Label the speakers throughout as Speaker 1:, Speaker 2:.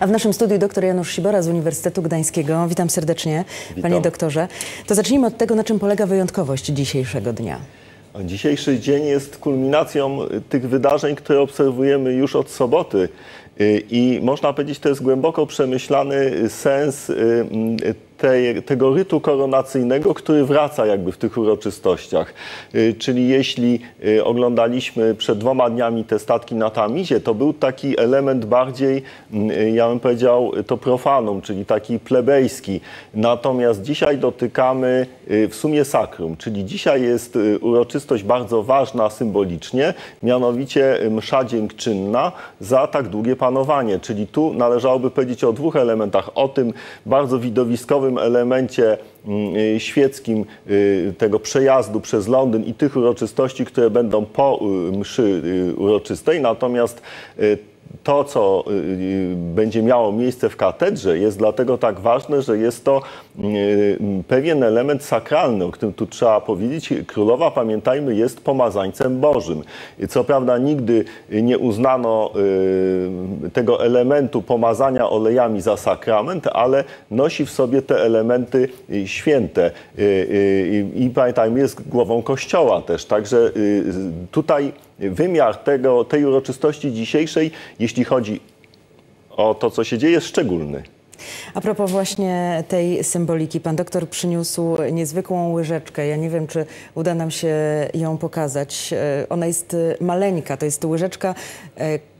Speaker 1: A w naszym studiu dr Janusz Sibora z Uniwersytetu Gdańskiego. Witam serdecznie,
Speaker 2: Witam.
Speaker 1: panie doktorze. To zacznijmy od tego, na czym polega wyjątkowość dzisiejszego dnia.
Speaker 2: Dzisiejszy dzień jest kulminacją tych wydarzeń, które obserwujemy już od soboty. I można powiedzieć, to jest głęboko przemyślany sens tej, tego rytu koronacyjnego, który wraca jakby w tych uroczystościach. Czyli jeśli oglądaliśmy przed dwoma dniami te statki na Tamizie, to był taki element bardziej, ja bym powiedział, to profanum, czyli taki plebejski. Natomiast dzisiaj dotykamy w sumie sakrum, czyli dzisiaj jest uroczystość bardzo ważna symbolicznie, mianowicie msza dziękczynna za tak długie panowanie. Czyli tu należałoby powiedzieć o dwóch elementach. O tym bardzo widowiskowym elemencie świeckim tego przejazdu przez Londyn i tych uroczystości, które będą po mszy uroczystej. Natomiast to, co będzie miało miejsce w katedrze, jest dlatego tak ważne, że jest to pewien element sakralny, o którym tu trzeba powiedzieć. Królowa, pamiętajmy, jest pomazańcem Bożym. Co prawda nigdy nie uznano tego elementu pomazania olejami za sakrament, ale nosi w sobie te elementy święte. I pamiętajmy, jest głową Kościoła też. Także tutaj wymiar tego, tej uroczystości dzisiejszej, jeśli chodzi o to, co się dzieje, jest szczególny.
Speaker 1: A propos właśnie tej symboliki, pan doktor przyniósł niezwykłą łyżeczkę. Ja nie wiem, czy uda nam się ją pokazać. Ona jest maleńka, to jest łyżeczka,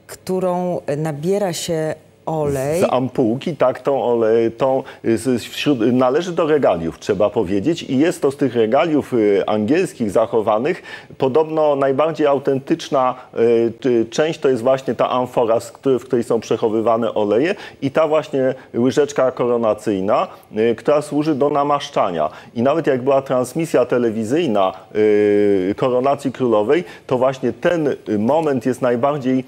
Speaker 1: którą nabiera się olej.
Speaker 2: Z ampułki, tak, tą olej, tą, wśród, należy do regaliów, trzeba powiedzieć. I jest to z tych regaliów angielskich zachowanych podobno najbardziej autentyczna y, część to jest właśnie ta amfora, w której są przechowywane oleje i ta właśnie łyżeczka koronacyjna, y, która służy do namaszczania. I nawet jak była transmisja telewizyjna y, koronacji królowej, to właśnie ten moment jest najbardziej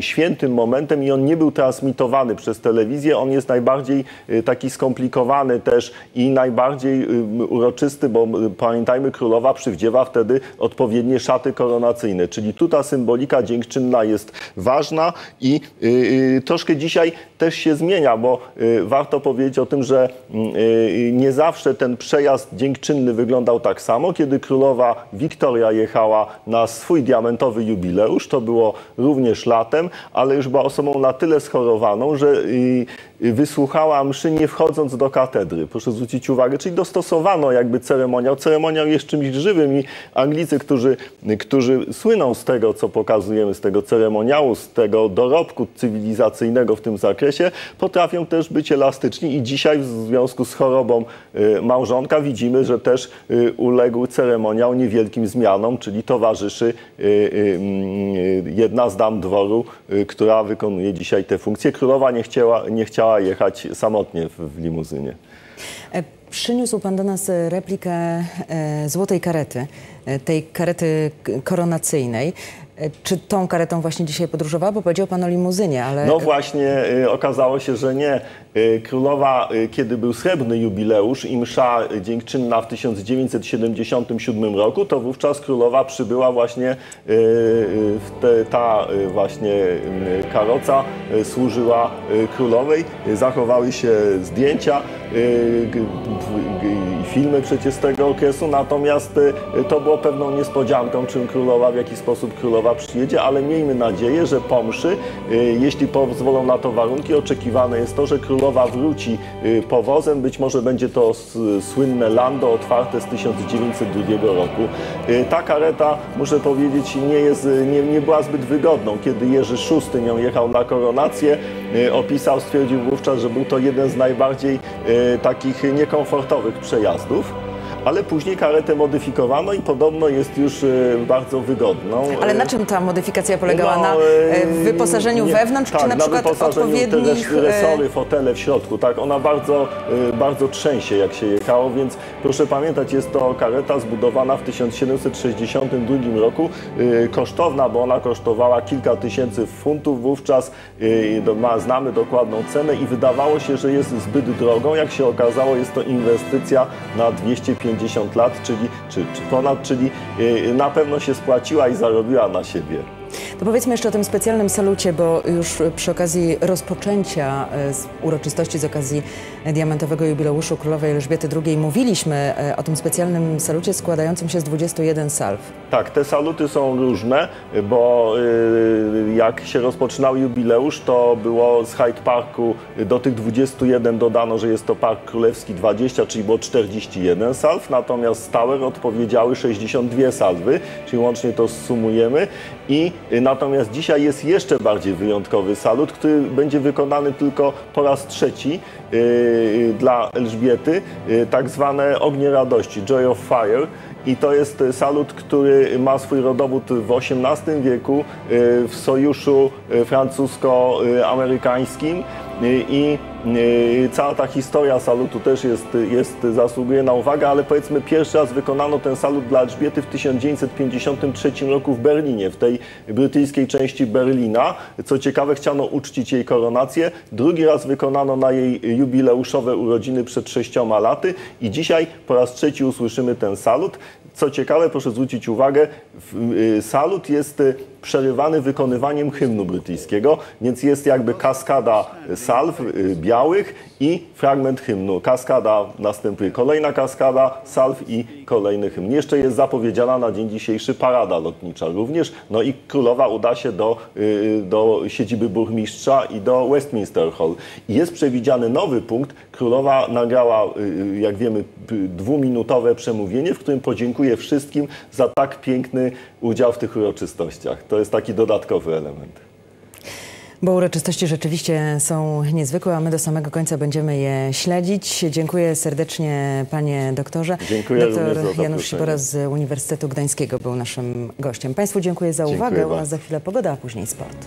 Speaker 2: świętym momentem i on nie był transmitowany przez telewizję. On jest najbardziej taki skomplikowany też i najbardziej uroczysty, bo pamiętajmy, królowa przywdziewa wtedy odpowiednie szaty koronacyjne. Czyli tu ta symbolika dziękczynna jest ważna i troszkę dzisiaj też się zmienia, bo warto powiedzieć o tym, że nie zawsze ten przejazd dziękczynny wyglądał tak samo. Kiedy królowa Wiktoria jechała na swój diamentowy jubileusz, to było również latem, ale już była osobą na tyle schorowaną, że wysłuchała mszy nie wchodząc do katedry. Proszę zwrócić uwagę, czyli dostosowano jakby ceremoniał. Ceremoniał jest czymś żywym i Anglicy, którzy, którzy słyną z tego, co pokazujemy, z tego ceremoniału, z tego dorobku cywilizacyjnego w tym zakresie, potrafią też być elastyczni i dzisiaj w związku z chorobą małżonka widzimy, że też uległ ceremoniał niewielkim zmianom, czyli towarzyszy jedna z dam dworu, która wykonuje dzisiaj te funkcje. Królowa nie chciała, nie chciała jechać samotnie w, w limuzynie.
Speaker 1: Przyniósł pan do nas replikę e, złotej karety, e, tej karety koronacyjnej. Czy tą karetą właśnie dzisiaj podróżowała? Bo powiedział pan o limuzynie, ale...
Speaker 2: No właśnie, y, okazało się, że nie. Y, królowa, kiedy był srebrny jubileusz i msza dziękczynna w 1977 roku, to wówczas królowa przybyła właśnie, te, ta właśnie karoca służyła królowej. Zachowały się zdjęcia, filmy przecież z tego okresu, natomiast to było pewną niespodzianką, czym królowa, w jaki sposób królowa przyjedzie, ale miejmy nadzieję, że po mszy, jeśli pozwolą na to warunki, oczekiwane jest to, że królowa wróci powozem. Być może będzie to słynne lando otwarte z 1902 roku. Ta kareta, muszę powiedzieć, nie, jest, nie, nie była zbyt wygodną. Kiedy Jerzy VI nią jechał na koronację, opisał, stwierdził wówczas, że był to jeden z najbardziej takich niekomfortowych przejazdów ale później karetę modyfikowano i podobno jest już bardzo wygodną.
Speaker 1: Ale na czym ta modyfikacja polegała?
Speaker 2: No,
Speaker 1: na wyposażeniu
Speaker 2: nie,
Speaker 1: wewnątrz,
Speaker 2: tak,
Speaker 1: czy na, przykład odpowiednich...
Speaker 2: Te resory, fotele w środku, tak, ona bardzo, bardzo trzęsie jak się jechało, więc proszę pamiętać, jest to kareta zbudowana w 1762 roku, kosztowna, bo ona kosztowała kilka tysięcy funtów wówczas, znamy dokładną cenę i wydawało się, że jest zbyt drogą, jak się okazało jest to inwestycja na 250 50 lat, czyli, czy, czy ponad, czyli na pewno się spłaciła i zarobiła na siebie.
Speaker 1: To powiedzmy jeszcze o tym specjalnym salucie, bo już przy okazji rozpoczęcia e, uroczystości z okazji diamentowego jubileuszu królowej Elżbiety II mówiliśmy e, o tym specjalnym salucie składającym się z 21 salw.
Speaker 2: Tak, te saluty są różne, bo y, jak się rozpoczynał jubileusz, to było z Hyde Parku do tych 21 dodano, że jest to Park Królewski 20, czyli było 41 salw, natomiast Tower odpowiedziały 62 salwy, czyli łącznie to sumujemy. I y, natomiast dzisiaj jest jeszcze bardziej wyjątkowy salut, który będzie wykonany tylko po raz trzeci y, dla Elżbiety, y, tak zwane ognie radości, Joy of Fire. I to jest salut, który ma swój rodowód w XVIII wieku w sojuszu francusko-amerykańskim i cała ta historia salutu też jest, jest, zasługuje na uwagę, ale powiedzmy pierwszy raz wykonano ten salut dla Elżbiety w 1953 roku w Berlinie, w tej brytyjskiej części Berlina. Co ciekawe, chciano uczcić jej koronację. Drugi raz wykonano na jej jubileuszowe urodziny przed sześcioma laty i dzisiaj po raz trzeci usłyszymy ten salut. Co ciekawe, proszę zwrócić uwagę, y, salut jest y, przerywany wykonywaniem hymnu brytyjskiego, więc jest jakby kaskada salw y, białych i fragment hymnu. Kaskada następuje kolejna kaskada salw i kolejny hymn. Jeszcze jest zapowiedziana na dzień dzisiejszy parada lotnicza również. No i królowa uda się do, do siedziby burmistrza i do Westminster Hall. Jest przewidziany nowy punkt. Królowa nagrała, jak wiemy, dwuminutowe przemówienie, w którym podziękuje wszystkim za tak piękny udział w tych uroczystościach. To to jest taki dodatkowy element.
Speaker 1: Bo uroczystości rzeczywiście są niezwykłe, a my do samego końca będziemy je śledzić. Dziękuję serdecznie panie doktorze.
Speaker 2: Dziękuję
Speaker 1: Doktor Janusz Sibora z Uniwersytetu Gdańskiego był naszym gościem. Państwu dziękuję za
Speaker 2: dziękuję
Speaker 1: uwagę, bardzo. a za chwilę pogoda, a później sport.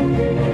Speaker 1: Thank you.